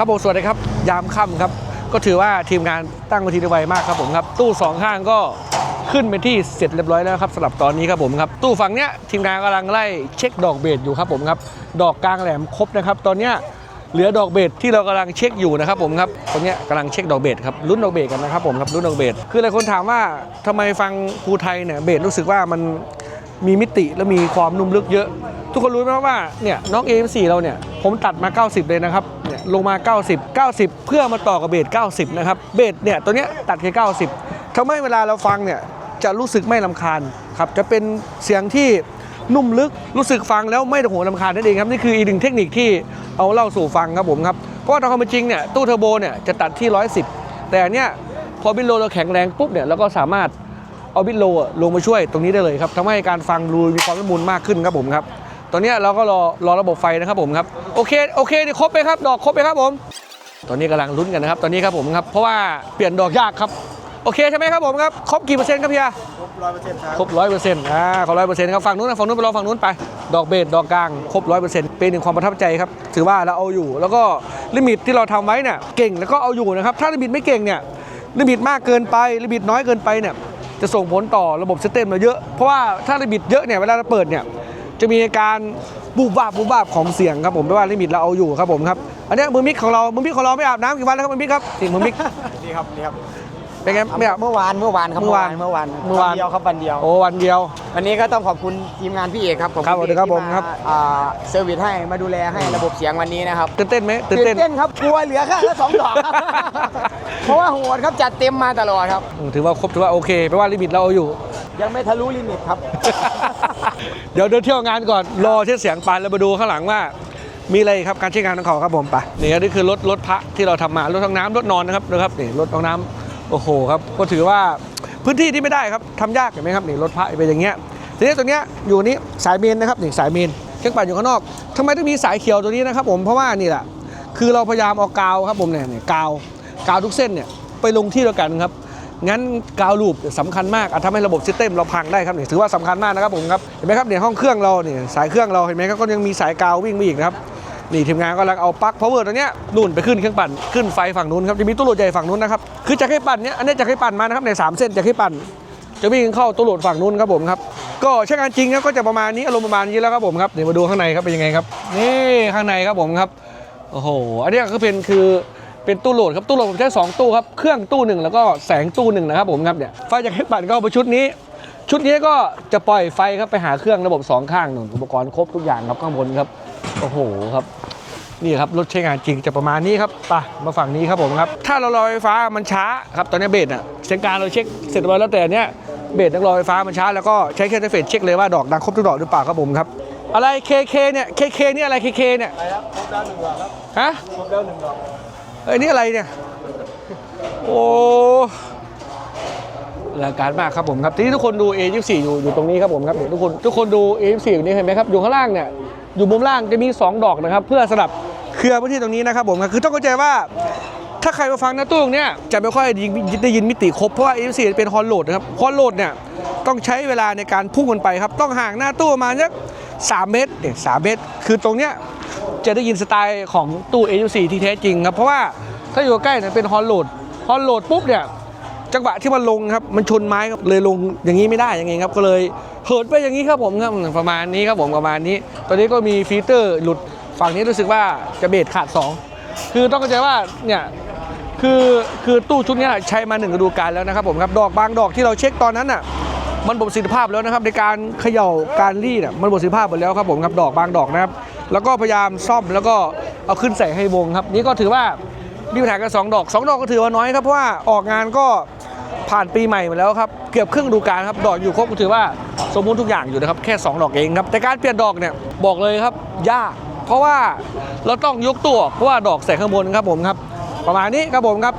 ครับผมสวัสดีครับ ยามค่ำครับ ก็ถือว่าทีมงานตั้งเวทีได้ไวมากครับผมครับ ตู้สองข้างก็ขึ้นเป็นที่เสร็จเรียบร้อยแล้วครับสำหรับตอนนี้ครับผมครับตู้ฝั่งเนี้ยทีมงานกำลังไล่เช็คดอกเบสอยู่ครับผมครับดอกกลางแหลมครบนะครับ ตอนเนี้ยเหลือดอกเบสที่เรากำลังเช็คอยู่นะครับผมครับตอนเนี้ยกำลังเช็คดอกเบสครับลุ้นดอกเบสกันนะครับผมครับลุ้นดอกเบสคือหลายคนถามว่าทำไมฟังภูไทยเนี่ยเบสรู้สึกว่ามันมีมิติและมีความนุ่มลึกเยอะ ทุกคนรู้ไหมว่าเนี่ยน้อง AM4 เราเนี่ยผมตัดมา 90 เลยนะครับเนี่ย ลงมา 90 90 เพื่อมาต่อกับเบส90 นะครับ เบสเนี่ยตัวเนี้ยตัดแค่90ทำให้เวลาเราฟังเนี่ยจะรู้สึกไม่ลำคาญครับจะเป็นเสียงที่นุ่มลึกรู้สึกฟังแล้วไม่โหลำคาญนั่นเองครับนี่คืออีกหนึ่งเทคนิคที่เอาเล่าสู่ฟังครับผมครับเพราะว่าตามความเป็นจริงเนี่ยตู้เทอร์โบเนี่ยจะตัดที่ 110 แต่อันเนี่ยพอบินโลเราแข็งแรงปุ๊บเนี่ยเราก็สามารถเอาบิทโลลงมาช่วยตรงนี้ได้เลยครับทำให้การฟังดูมีความละมุนมากขึ้นครับผมครับ ตอนเนี้ยเราก็รอรอระบบไฟนะครับผมครับโอเคโอเคนี่ครบไปครับดอกครบไปครับผม ตอนนี้กำลังลุ้นกันนะครับตอนนี้ครับผมครับเพราะว่าเปลี่ยนดอกยากครับโอเคใช่ไหมครับผมครับครบกี่เปอร์เซ็นต์ครับพี่ยาครบร้อยเปอร์เซ็นต์ครับครบร้อยเปอร์เซ็นต์อ่าขอร้อยเปอร์เซ็นต์ครับฝั่งนู้นนะฝั่งนู้นไปรอฝั่งนู้นไป ดอกเบสดอกกลางครบร้อยเปอร์เซ็นต์เป็นหนึ่งความประทับใจครับถือว่าเราเอาอยู่ แล้วก็ลิมิตที่เราทำไว้เนี่ยเก่งแล้วก็เอาอยู่นะครับถ้าลิมิตไม่เก่งเนี่ยลิมิตมากเกินไปลิมิตน้อยเกินไปเนี่ยจะส่งผลต่อระบบซิสเต็มเราเยอะเพราะว่าถ้าลิมิตเยอะเนี่ยเวลาเราเปิดเนี่ย จะมีอาการบูบวาบบูบวาบของเสียงครับผมไม่ว่าลิมิตเราเอาอยู่ครับผมครับอันเนี้ยมือมิกของเรามือมิกของเราไม่อาบน้ำกี่วันแล้วครับมือมิกครับนี่มือมิกนี่ครับนี่ครับเป็นไงไม่อาบ เมื่อวานเมื่อวานครับเมื่อวานเมื่อวานเมื่อวานเดียวครับวันเดียวโอ้วันเดียว วันนี้ก็ต้องขอบคุณทีมงานพี่เอกครับผมครับสวัสดีครับที่ผมครับอ่าเซอร์วิสให้มาดูแลให้ระบบเสียงวันนี้นะครับตื่นเต้นไหมตื่นเต้นเต้นครับกลัวเหลือแค่ละสองดอกครับเพราะว่าโหดครับจัดเต็มมาตลอดครับอืมถือว่าครบถือว่าโอเคแปลว่าลิมิตเราเอาอยู่ ยังไม่ทะลุลิมิตครับ เดี๋ยวเดินเที่ยวงานก่อนรอเช็คเสียงปานแล้วมาดูข้างหลังว่ามีอะไรครับการใช้งานของเขาครับผมไปนี่ครับนี่คือรถรถพระที่เราทำมารถท้องน้ำรถนอนนะครับนะครับนี่รถท้องน้ำโอ้โหครับก็ถือว่าพื้นที่ที่ไม่ได้ครับทำยากเห็นไหมครับนี่รถพระเป็นอย่างเงี้ยทีนี้ตัวเนี้ยอยู่นี้สายเมนนะครับนี่สายเมนเครื่องปั่นอยู่ข้างนอกทำไมต้องมีสายเขียวตัวนี้นะครับผมเพราะว่านี่แหละคือเราพยายามเอากาวครับผมเนี่ยเนี่ยกาวกาวทุกเส้นเนี่ยไปลงที่เดียวกันครับ งั้นกาวลูปสำคัญมากอาจทำให้ระบบซิสเต็มเราพังได้ครับนี่ถือว่าสำคัญมากนะครับผมครับเห็นไหมครับเนี่ยห้องเครื่องเราเนี่ยสายเครื่องเราเห็นไหมครับก็ยังมีสายกาววิ่งมาอีกนะครับนี่ทีมงานกำลังเอาปลั๊กพาวเวอร์ตัวเนี้ยนู่นไปขึ้นเครื่องปั่นขึ้นไฟฝั่งนู้นครับจะมีตู้โหลดใหญ่ฝั่งนู้นนะครับคือจากให้ปั่นเนี้ยอันนี้จากให้ปั่นมานะครับในสามเส้นจากให้ปั่น จะวิ่งเข้าตู้โหลดฝั่งนู้นครับผมครับก็ใช้งานจริงครับก็จะประมาณนี้อารมณ์ประมาณนี้แล้วครับผมครับเดี๋ยวมาดูข้างในครับเป็นยังไงครับนี่ข้างในครับผมครับโอ้โหอันนี้ก็เป็นคือ เป็นตู้โหลดครับตู้โหลดผมใช้สองตู้ครับเครื่องตู้หนึ่งแล้วก็แสงตู้หนึ่งนะครับผมครับเนี่ยไฟจากให้ปั่นก็เอาไปชุดนี้ ชุดนี้ก็จะปล่อยไฟครับไปหาเครื่องระบบสองข้างหนุนอุปกรณ์ครบทุกอย่างครับข้างบนครับโอ้โหครับนี่ครับรถใช้งานจริงจะประมาณนี้ครับไปมาฝั่งนี้ครับผมครับ ถ้าเรารอไฟฟ้ามันช้าครับตอนนี้เบสอะเส้นการเราเช็คเสร็จเรียบร้อยแล้วแต่เนี้ยเบสต้องรอไฟฟ้ามันช้าแล้วก็ใช้แค่เฟสเช็คเลยว่าดอกดังครบทุกดอกหรือเปล่าครับผมครับ อะไรเคเคเนี่ยเคเคนี่ยอะไรเคเคเนี่ยไปครับครบแล้วหนึ่งดอกครับฮะครบแล้วหนึ่งดอก อ้ยนี่อะไรเนี่ย โอ้รายการมากครับผมครับทีนี้ทุกคนดู A24 อยู่อยู่ตรงนี้ครับผมครับเดี๋ยวทุกคนทุกคนดู A24 อยู่นี่เห็นไหมครับอยู่ข้างล่างเนี่ยอยู่มุมล่างจะมี 2 ดอกนะครับ เพื่อสลับเครือพื้นที่ตรงนี้นะครับผมคือต้องเข้าใจว่า ถ้าใครมาฟังหน้าตู้งเนี้ยจะไม่ค่อยได้ยินมิติครบเพราะว่า A24 เป็นฮอลโหลดนะครับฮอลโหลดเนี่ยต้องใช้เวลาในการพุ่งมันไปครับต้องห่างหน้าตู้ประมาณสัก3เมตรเนี่ยสามเมตร คือตรงเนี้ย จะได้ยินสไตล์ของตู้ A24 ที่แท้จริงครับ เพราะว่าถ้าอยู่ใกล้เนี่ยเป็นฮอลโหลดฮอลโหลดปุ๊บเนี่ยจังหวะที่มันลงครับมันชนไม้ครับเลยลงอย่างนี้ไม่ได้อยังไงครับก็เลยเหินไปอย่างนี้ครับผมครับประมาณนี้ครับผมประมาณนี้ ตอนนี้ก็มีฟีเตอร์หลุดฝั่งนี้รู้สึกว่าจะเบรดขาด 2 คือต้องเข้าใจว่าเนี่ยคือคือตู้ชุดนี้ใช้มาหนึ่งฤดูกาลแล้วนะครับผมครับดอกบางดอกที่เราเช็คตอนนั้นอะมันหมดสิทธิภาพแล้วนะครับในการเขย่าการรีดอะมันหมดสิทธิภาพหมดแล้วครับผมครับดอกบางดอกนะครับ แล้วก็พยายามซ่อมแล้วก็เอาขึ้นใส่ให้วงครับ นี่ก็ถือว่ามีปัญหากันสองดอกสองดอกก็ถือว่าน้อยครับเพราะว่าออกงานก็ผ่านปีใหม่มาแล้วครับเกือบครึ่งดูกาลครับดอกอยู่ครบก็ถือว่าสมบูรณ์ทุกอย่างอยู่นะครับแค่ 2 ดอกเองครับแต่การเปลี่ยนดอกเนี่ยบอกเลยครับยากเพราะว่าเราต้องยกตัวเพราะว่าดอกใส่ข้างบนครับผมครับ ประมาณนี้ครับผมครับ